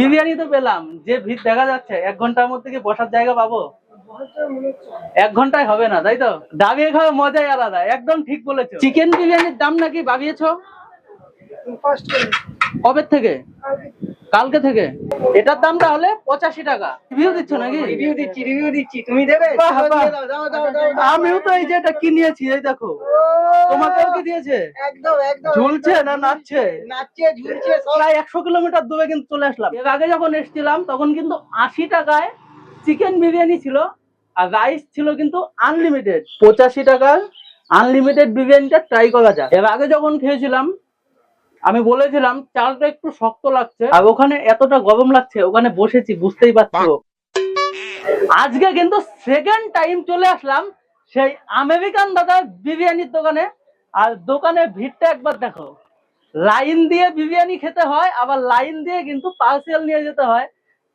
বিরিয়ানি তো পেলাম। যে ভিড় দেখা যাচ্ছে এক ঘণ্টার মধ্যে কি বসার জায়গা পাবো? এক ঘন্টায় হবে না তাই তো? দাবিয়ে খাওয়া মজাই আলাদা একদম ঠিক বলেছ। চিকেন বিরিয়ানির দাম নাকি বাড়িয়েছ? কবে থেকে? কালকে থেকে? এটার দাম তাহলে পঁচাশি টাকা। রিভিউ দিচ্ছ নাকি? রিভিউ দিচ্ছি রিভিউ দিচ্ছি। তুমি দেবে। আমিও তো এই যে এটা কি নিয়েছি এই দেখো। তোমাকেও কি দিয়েছে? একদম একদম। ঝুলছে না নাচছে? নাচছে ঝুলছে প্রায় একশো কিলোমিটার দূরে কিন্তু চলে আসলাম। এর আগে যখন এসেছিলাম তখন কিন্তু আশি টাকায় চিকেন বিরিয়ানি ছিল আর রাইস ছিল কিন্তু আনলিমিটেড পঁচাশি টাকার আনলিমিটেড বিরিয়ানিটা ট্রাই করা যায়। এর আগে যখন খেয়েছিলাম আমি বলেছিলাম চালটা একটু শক্ত লাগছে আর ওখানে এতটা গরম লাগছে ওখানে বসেছি বুঝতেই পারছ। আজকে কিন্তু সেকেন্ড টাইম চলে আসলাম সেই আমেরিকান দাদার বিরিয়ানির দোকানে। আর দোকানের ভিড়টা একবার দেখো। লাইন দিয়ে বিরিয়ানি খেতে হয় আবার লাইন দিয়ে কিন্তু পার্সেল নিয়ে যেতে হয়।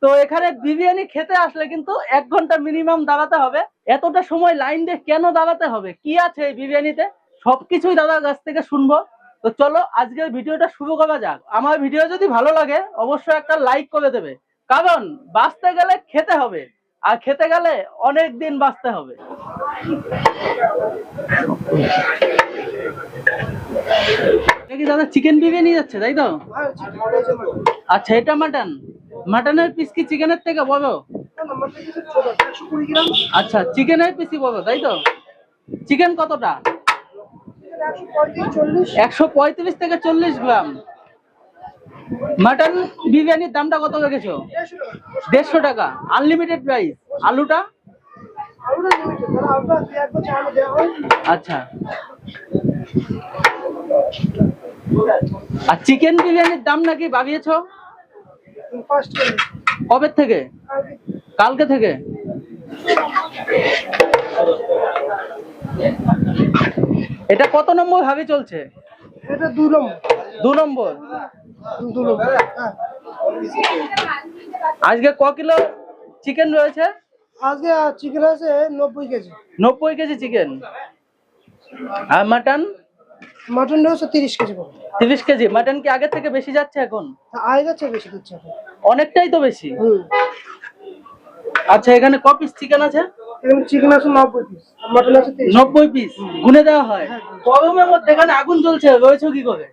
তো এখানে বিরিয়ানি খেতে আসলে কিন্তু এক ঘণ্টা মিনিমাম দাঁড়াতে হবে। এতটা সময় লাইন দিয়ে কেন দাঁড়াতে হবে? কি আছে এই বিরিয়ানিতে? সবকিছুই দাদার কাছ থেকে শুনব। তো চলো আজকের ভিডিওটা শুরু করা যাক। আমার ভিডিও যদি ভালো লাগে অবশ্যই একটা লাইক করে দেবে। কারণ বাঁচতে গেলে খেতে হবে আর খেতে গেলে অনেক দিন বাঁচতে হবে। দাদা চিকেন বিরিয়ানি যাচ্ছে তাই তো? আচ্ছা এটা মাটন মাটনের পিস কি চিকেনের থেকে বলো আচ্ছা চিকেনের পিসই বলো তাই তো? চিকেন কতটা? একশো পঁয়ত্রিশ থেকে চল্লিশ গ্রাম। মাটন বিরিয়ানির দামটা কত রেখেছো দেড়শো টাকা। আনলিমিটেড প্রাইস আলুটা? আচ্ছা। আর চিকেন বিরিয়ানির দাম নাকি বাড়িয়েছো? কবে থেকে? কালকে থেকে? এটা কত নম্বর ভাবে চলছে? এটা দু নম্বর। দু নম্বর? হ্যাঁ। আজকে ক কিলো চিকেন রয়েছে? আজকে চিকেন আছে নব্বই কেজি। নব্বই কেজি চিকেন আর মাটন মাটন রয়েছে তিরিশ কেজি তিরিশ কেজি। মাটন কি আগের থেকে বেশি যাচ্ছে এখন? আয় যাচ্ছে বেশি দিচ্ছে অনেকটাই তো বেশি? আচ্ছা এখানে ক পিস চিকেন আছে? এরকম চিকেন আছে নব্বই পিস মাটন আছে নব্বই পিস গুনে দেওয়া হয়? গরমের মধ্যে এখানে আগুন জ্বলছে রয়েছে কি করে?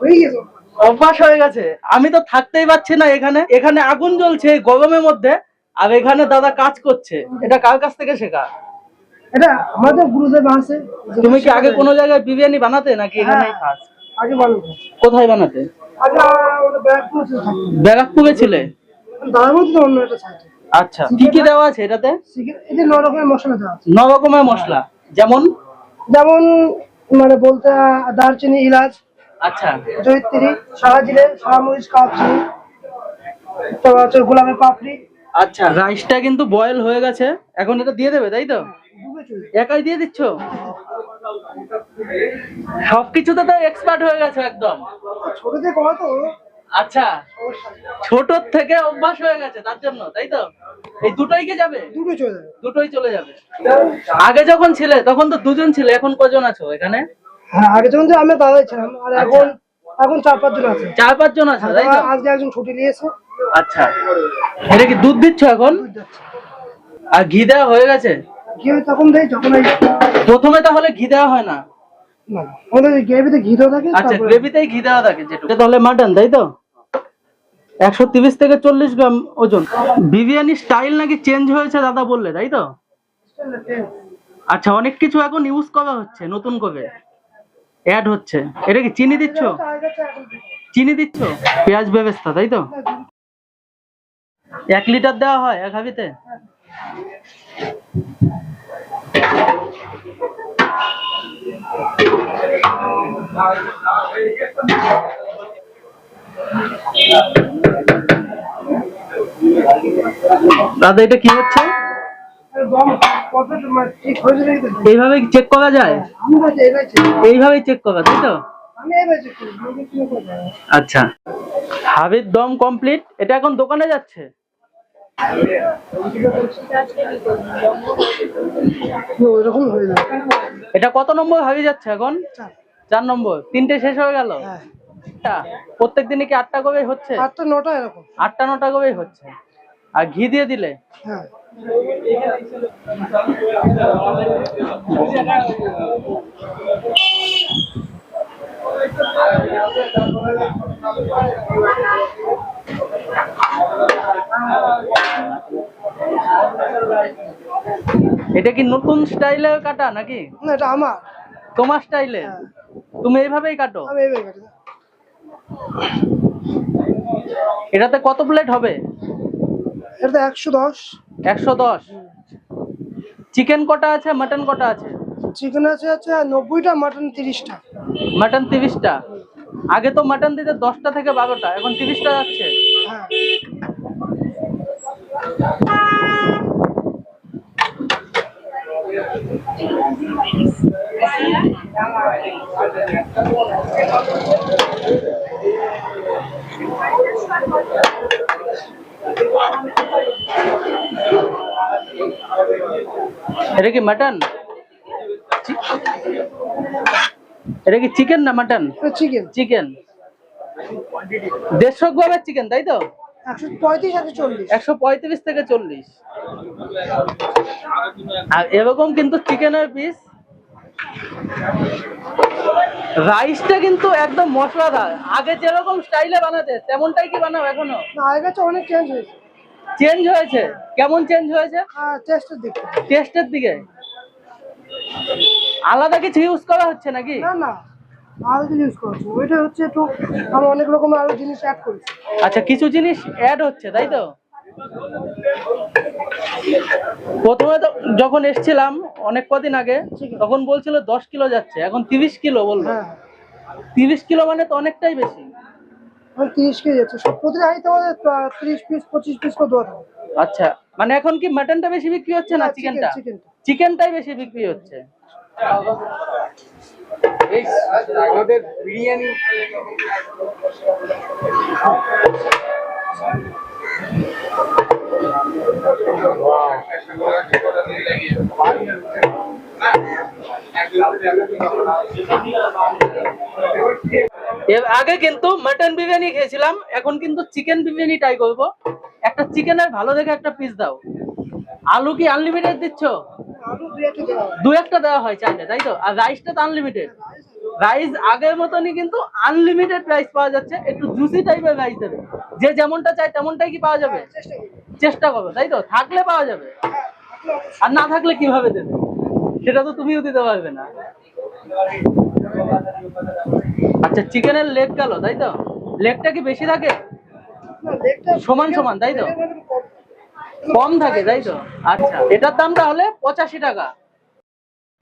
হয়ে গেছে। অভ্যাস হয়ে গেছে। আমি তো থাকতেই পারছি না এখানে। এখানে আগুন জ্বলছে গরমের মধ্যে আর এখানে দাদা কাজ করছে। এটা কার কাছ থেকে শেখা? এটা আমাদের গুরুদেব আছে। তুমি কি আগে কোনো জায়গায় বিরিয়ানি বানাতে নাকি এখানেই খাস? আগে বানাবো। কোথায় বানাতে? ব্যারাকপুর ছিল? দাদার মধ্যে অন্য একটা আচ্ছা। কি কি দেওয়া আছে এটাতে? এতে ন রকমের মশলা দেওয়া আছে। ন রকমের মশলা। যেমন? যেমন মানে বলতে দারচিনি ইলাচ আচ্ছা। জয়িত্রী সারা জিরে সারা মরিচ কাপচিনি তারপর হচ্ছে গোলাপের পাপড়ি। আচ্ছা রাইসটা কিন্তু বয়েল হয়ে গেছে। এখন এটা দিয়ে দেবে তাই তো? একাই দিয়ে দিচ্ছ? সবকিছুতে তো এক্সপার্ট হয়ে গেছে একদম। ছোট থেকে তো। আচ্ছা। ছোটর থেকে অভ্যাস হয়ে গেছে তার জন্য তাই তো? এই দুটোই কি যাবে? দুটো চলে যাবে। দুটোই চলে যাবে। আগে যখন ছিলে তখন তো দুজন ছিলে এখন কজন আছো এখানে? হ্যাঁ আগে যখন আমি দাদাই ছিলাম আর এখন এখন চার পাঁচ জন আছে। চার পাঁচ জন আছে তাই তো? আজকে একজন ছুটি নিয়েছে। আচ্ছা। এটা কি দুধ দিচ্ছ এখন? আর ঘি দেওয়া হয়ে গেছে? ঘি তখন দেয় যখন প্রথমে তাহলে ঘি দেওয়া হয় না। না না, আমাদের গ্রেভিতে ঘি দেওয়া থাকে আচ্ছা গ্রেভিতেই ঘি দেওয়া থাকে যেটুকু তাহলে মাটন তাই তো? একশো তিরিশ থেকে চল্লিশ গ্রাম ওজন। বিরিয়ানি স্টাইল নাকি চেঞ্জ হয়েছে দাদা বললে তাই তো? আচ্ছা অনেক কিছু এখন ইউজ করা হচ্ছে নতুন করে। অ্যাড হচ্ছে। এটা কি চিনি দিচ্ছ? চিনি দিচ্ছ? পেঁয়াজ ব্যবস্থা তাই তো? এক লিটার দেওয়া হয় এক হাবিতে দাদা, এটা কি হচ্ছে? এইভাবে চেক করা যায়। এইভাবেই চেক করা তাই তো? আচ্ছা হাবির দম কমপ্লিট এটা এখন দোকানে যাচ্ছে এটা কত নম্বর হাবি যাচ্ছে এখন? চার। নম্বর। তিনটে শেষ হয়ে গেল? হ্যাঁ। প্রত্যেক দিনে কি আটটা কবেই হচ্ছে? আটটা নটা এরকম। আটটা নটা কবেই হচ্ছে। আর ঘি দিয়ে দিলে? হ্যাঁ এটা কি নতুন স্টাইলে কাটা নাকি? না এটা আমার। তোমার স্টাইলে? হ্যাঁ। তুমি এইভাবেই কাটো? আমি এইভাবে কাটি। এটাতে কত প্লেট হবে? এটা তো একশো দশ। একশো দশ। চিকেন কটা আছে মাটন কটা আছে? চিকেন আছে আছে নব্বইটা মাটন তিরিশটা। মাটন তিরিশটা? আগে তো মাটন দিতে দশটা থেকে বারোটা এখন তিরিশটা যাচ্ছে হ্যাঁ এটা কি মাটন এটা কি চিকেন না মাটন চিকেন চিকেন দেড়শো গ্রামের চিকেন তাই তো? একশো পঁয়ত্রিশ একশো চল্লিশ। একশো পঁয়ত্রিশ থেকে চল্লিশ। আর এরকম কিন্তু চিকেনের পিস রাইসটা কিন্তু একদম মশলাদার। আগে যেরকম স্টাইলে বানাতে তেমনটাই কি বানাও এখনও? না আগের কাছে অনেক চেঞ্জ হয়েছে। চেঞ্জ হয়েছে? কেমন চেঞ্জ হয়েছে? টেস্টের দিকে টেস্টের দিকে? আলাদা কিছু ইউজ করা হচ্ছে নাকি? না না জিনিস ইউজ করছি ওইটা হচ্ছে একটু আমি অনেক রকম আরও জিনিস অ্যাড করেছি। আচ্ছা কিছু জিনিস অ্যাড হচ্ছে তাই তো? প্রথমে তো যখন এসছিলাম অনেক কদিন আগে তখন বলছিল দশ কিলো যাচ্ছে এখন তিরিশ কিলো বলল। হ্যাঁ। তিরিশ কিলো মানে তো অনেকটাই বেশি। তিরিশ কেজি যাচ্ছে। সব প্রতিটা হাইতে আমাদের ত্রিশ পিস পঁচিশ পিস করে দেওয়া আচ্ছা মানে এখন কি মাটনটা বেশি বিক্রি হচ্ছে না চিকেনটা চিকেনটা চিকেনটাই বেশি বিক্রি হচ্ছে। আমাদের বিরিয়ানি। আগে কিন্তু মাটন বিরিয়ানি খেয়েছিলাম, এখন কিন্তু চিকেন বিরিয়ানি ট্রাই করব। একটা চিকেনের ভালো দেখে একটা পিস দাও। আলু কি আনলিমিটেড দিচ্ছ। দু একটা দেওয়া হয় চাইলে, তাই তো? আর রাইসটা তো আনলিমিটেড রাইস আগের মতনই কিন্তু আনলিমিটেড রাইস পাওয়া যাচ্ছে, একটু জুসি টাইপের রাইস দেবে। যে যেমনটা চাই তেমনটাই কি পাওয়া যাবে? চেষ্টা করি তাই তো? থাকলে পাওয়া যাবে। আর না থাকলে কীভাবে দেবে? সেটা তো তুমিও দিতে পারবে না। আচ্ছা চিকেনের লেগ গেল তাই তো? লেগটা কি বেশি থাকে? সমান সমান, তাই তো? কম। থাকে তাই তো? আচ্ছা এটার দাম তাহলে পঁচাশি টাকা।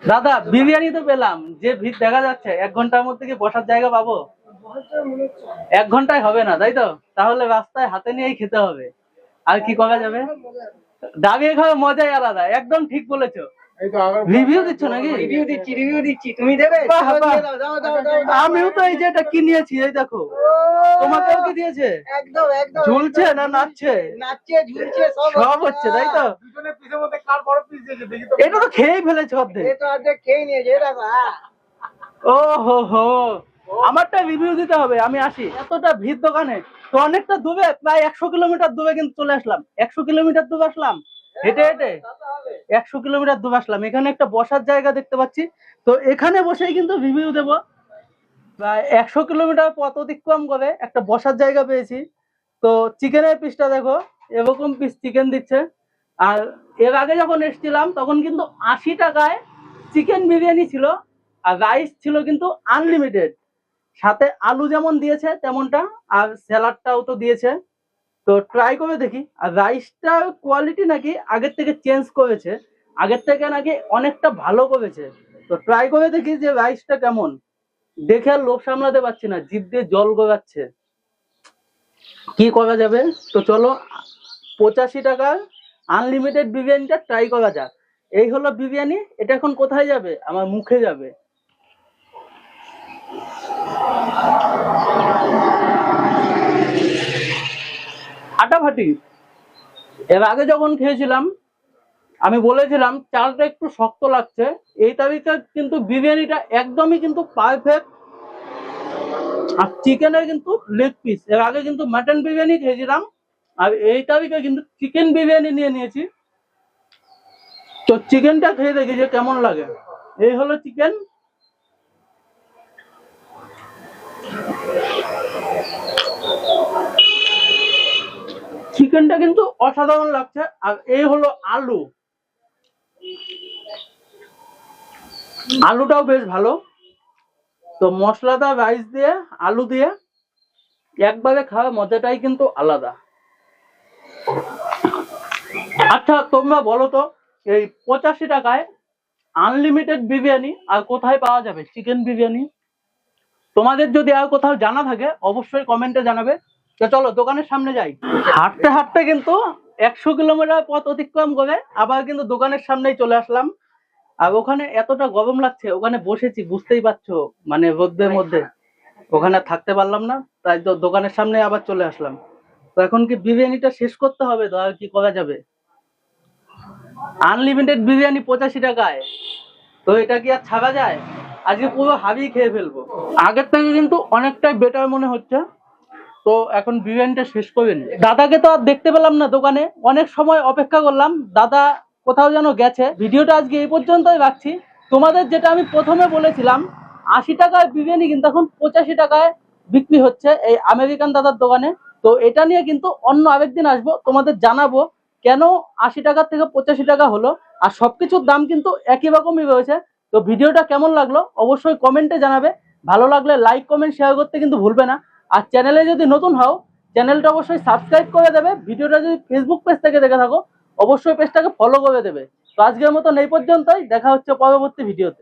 দাদা বিরিয়ানি তো পেলাম যে ভিড় দেখা যাচ্ছে এক ঘণ্টার মধ্যে কি বসার জায়গা পাবো? এক ঘন্টায় হবে না তাই তো? তাহলে রাস্তায় হাতে নিয়েই খেতে হবে। আর কি করা যাবে। দাবিয়ে খাওয়া মজাই আলাদা একদম ঠিক বলেছ। এই রিভিউ দিচ্ছ নাকি? রিভিউ দিচ্ছি রিভিউ দিচ্ছি। তুমি দেবে? বাহ, বাহ। দাও, দাও, দাও, দাও, দাও। আমিও তো এই যে এটা কিনিয়েছি এই দেখো। তোমাকেও কি দিয়েছে? একদম একদম। ঝুলছে না নাচছে? নাচছে ঝুলছে সব সব হচ্ছে তাই তো? দুজনের পিসের মধ্যে কার বড় পিস দিয়েছে দেখি তো। এটা তো খেয়েই ফেলেছে অর্ধেক। এ তো খেয়ে নিয়েছে এটা ও হো হো আমারটা রিভিউ দিতে হবে, আমি আসি। এতটা ভিড় দোকানে, তো অনেকটা দূরে প্রায় একশো কিলোমিটার দূরে কিন্তু চলে আসলাম। একশো কিলোমিটার দূরে আসলাম, হেঁটে হেঁটে। একশো কিলোমিটার দূরে আসলাম। এখানে একটা বসার জায়গা দেখতে পাচ্ছি। তো এখানে বসেই কিন্তু রিভিউ দেবো। প্রায় একশো কিলোমিটার পথ অতিক্রম করে একটা বসার জায়গা পেয়েছি। তো চিকেনের পিসটা দেখো, এরকম পিস চিকেন দিচ্ছে। আর এর আগে যখন এসেছিলাম, তখন কিন্তু আশি টাকায় চিকেন বিরিয়ানি ছিল। আর রাইস ছিল কিন্তু আনলিমিটেড সাথে আলু যেমন দিয়েছে তেমনটা, আর স্যালাডটাও তো দিয়েছে। তো ট্রাই করে দেখি। আর রাইসটার কোয়ালিটি নাকি আগের থেকে চেঞ্জ করেছে। আগের থেকে নাকি অনেকটা ভালো করেছে। তো ট্রাই করে দেখি যে রাইসটা কেমন। দেখে আর লোভ সামলাতে পারছি না, জিভ দিয়ে জল গড়াচ্ছে কি করা যাবে? তো চলো, পঁচাশি টাকার আনলিমিটেড বিরিয়ানিটা ট্রাই করা যাক। এই হলো বিরিয়ানি, এটা এখন কোথায় যাবে? আমার মুখে যাবে। ফাটাফাটি এর আগে যখন খেয়েছিলাম, আমি বলেছিলাম, চালটা একটু শক্ত লাগছে। এই তারিখে কিন্তু বিরিয়ানিটা একদমই কিন্তু পারফেক্ট আর চিকেনের কিন্তু লেগ পিস এর আগে কিন্তু মাটন বিরিয়ানি খেয়েছিলাম। আর এই তারিখে কিন্তু চিকেন বিরিয়ানি নিয়ে নিয়েছি। তো চিকেনটা খেয়ে দেখি যে কেমন লাগে। এই হলো চিকেন চিকেনটা কিন্তু অসাধারণ লাগছে। আর এই হলো আলু। আলুটাও বেশ ভালো। তো মশলাদার রাইস দিয়ে, আলু দিয়ে, একবারে খাওয়া মজাটাই কিন্তু আলাদা। আচ্ছা তোমরা বলো তো, এই পঁচাশি টাকায় আনলিমিটেড বিরিয়ানি আর কোথায় পাওয়া যাবে? চিকেন বিরিয়ানি? তোমাদের যদি আর কোথাও জানা থাকে, অবশ্যই কমেন্টে জানাবে। তো চলো, দোকানের সামনে যাই। হাঁটতে হাঁটতে কিন্তু একশো কিলোমিটার পথ অতিক্রম করে আবার কিন্তু দোকানের সামনেই চলে আসলাম। আর ওখানে এতটা গরম লাগছে, ওখানে বসেছি, বুঝতেই পারছ মানে রোদ্রের মধ্যে। ওখানে থাকতে পারলাম না, তাই তো দোকানের সামনে আবার চলে আসলাম। তো এখন কি বিরিয়ানিটা শেষ করতে হবে, তো আর কি করা যাবে? আনলিমিটেড বিরিয়ানি পঁচাশি টাকায়। তো এটা কি আর ছাড়া যায়? আজকে পুরো হাবিয়ে খেয়ে ফেলব। আগের থেকে কিন্তু অনেকটাই বেটার মনে হচ্ছে। তো এখন বিরিয়ানিটা শেষ করে নি। দাদাকে তো আর দেখতে পেলাম না দোকানে। অনেক সময় অপেক্ষা করলাম, দাদা কোথাও যেন গেছে। ভিডিওটা আজকে এই পর্যন্তই রাখছি। তোমাদের যেটা আমি প্রথমে বলেছিলাম, আশি টাকায় বিরিয়ানি কিন্তু এখন পঁচাশি টাকায় বিক্রি হচ্ছে এই আমেরিকান দাদার দোকানে। তো এটা নিয়ে কিন্তু অন্য আরেকদিন আসব, তোমাদের জানাব কেন আশি টাকার থেকে পঁচাশি টাকা হলো। আর সবকিছুর দাম কিন্তু একই রকমই রয়েছে। তো ভিডিওটা কেমন লাগল অবশ্যই কমেন্টে জানাবে। ভালো লাগলে লাইক কমেন্ট শেয়ার করতে কিন্তু ভুলবে না। আর চ্যানেলে যদি নতুন হও চ্যানেলটা অবশ্যই সাবস্ক্রাইব করে দেবে। ভিডিওটা যদি ফেসবুক পেজ থেকে দেখে থাকো, অবশ্যই পেজটাকে ফলো করে দেবে। তো আজকের মতন এই পর্যন্তই। দেখা হচ্ছে পরবর্তী ভিডিওতে